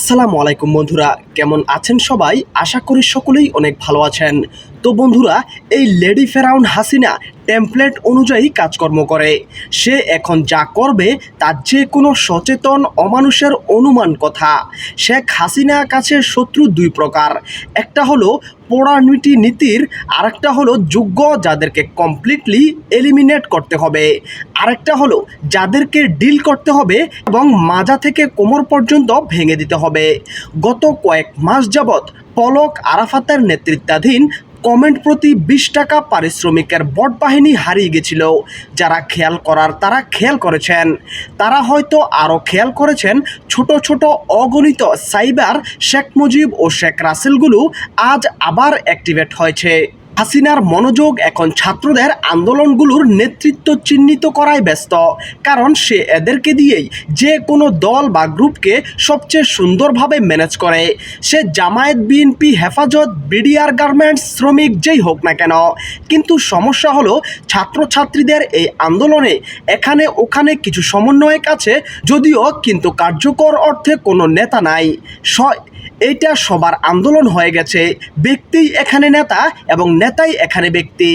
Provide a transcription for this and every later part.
আসসালামু আলাইকুম বন্ধুরা কেমন আছেন সবাই? আশা করি সকলেই অনেক ভালো আছেন। তো বন্ধুরা, এই লেডি ফেরাউন হাসিনা টেমপ্লেট অনুযায়ী কাজকর্ম করে। সে এখন যা করবে তার যে কোনো সচেতন, অমানুষের অনুমান কথা। শেখ হাসিনা কাছে শত্রু দুই প্রকার। একটা হলো পোড়ানীতি নীতির, আরেকটা হলো যোগ্য যাদেরকে কমপ্লিটলি এলিমিনেট করতে হবে। আরেকটা হলো যাদেরকে ডিল করতে হবে এবং মাজা থেকে কোমর পর্যন্ত ভেঙে দিতে হবে। গত কয়েক মাস যাবৎ পলক আরাফাতের নেতৃত্বাধীন কমেন্ট প্রতি বিশ টাকা পারিশ্রমিকের বট বাহিনী হারিয়ে গেছিল। যারা খেয়াল করার তারা খেয়াল করেছেন। তারা হয়তো আরও খেয়াল করেছেন ছোট ছোট অগণিত সাইবার শেখ মুজিব ও শেখ রাসেলগুলো আজ আবার অ্যাক্টিভেট হয়েছে। হাসিনার মনোযোগ এখন ছাত্রদের আন্দোলনগুলোর নেতৃত্ব চিহ্নিত করায় ব্যস্ত। কারণ সে এদেরকে দিয়েই যে কোনো দল বা গ্রুপকে সবচেয়ে সুন্দরভাবে ম্যানেজ করে। সে Jamaat, BNP, Hefazat, BDR, garments, শ্রমিক, যেই হোক না কেন। কিন্তু সমস্যা হলো ছাত্রছাত্রীদের এই আন্দোলনে এখানে ওখানে কিছু সমন্বয়ক আছে, যদিও কিন্তু কার্যকর অর্থে কোনো নেতা নাই। এইটা সবার আন্দোলন হয়ে গেছে। ব্যক্তিই এখানে নেতা এবং নেতাই এখানে ব্যক্তি।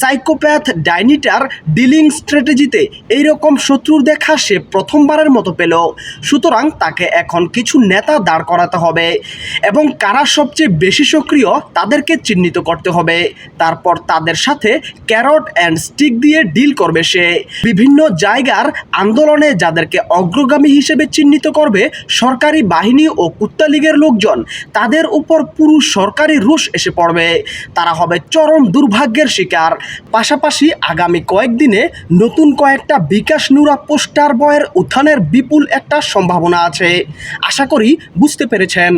সাইকোপ্যাথ ডাইনিটার ডিলিং স্ট্র্যাটেজিতে এইরকম শত্রুর দেখা সে প্রথমবারের মতো পেল। সুতরাং তাকে এখন কিছু নেতা দাঁড় করাতে হবে এবং কারা সবচেয়ে বেশি সক্রিয় তাদেরকে চিহ্নিত করতে হবে। তারপর তাদের সাথে ক্যারট অ্যান্ড স্টিক দিয়ে ডিল করবে সে। বিভিন্ন জায়গার আন্দোলনে যাদেরকে অগ্রগামী হিসেবে চিহ্নিত করবে সরকারি বাহিনী ও কুত্তা লীগের লোকজন তাদের উপর পুরুষ সরকারি রুশ এসে পড়বে। তারা হবে চরম দুর্ভাগ্যের শিকার। পাশাপাশি আগামী কয়েকদিনে নতুন কয়েকটা বিকাশ নুরা পোস্টার বয়ের উত্থানের বিপুল একটা সম্ভাবনা আছে। আশা করি বুঝতে পেরেছেন।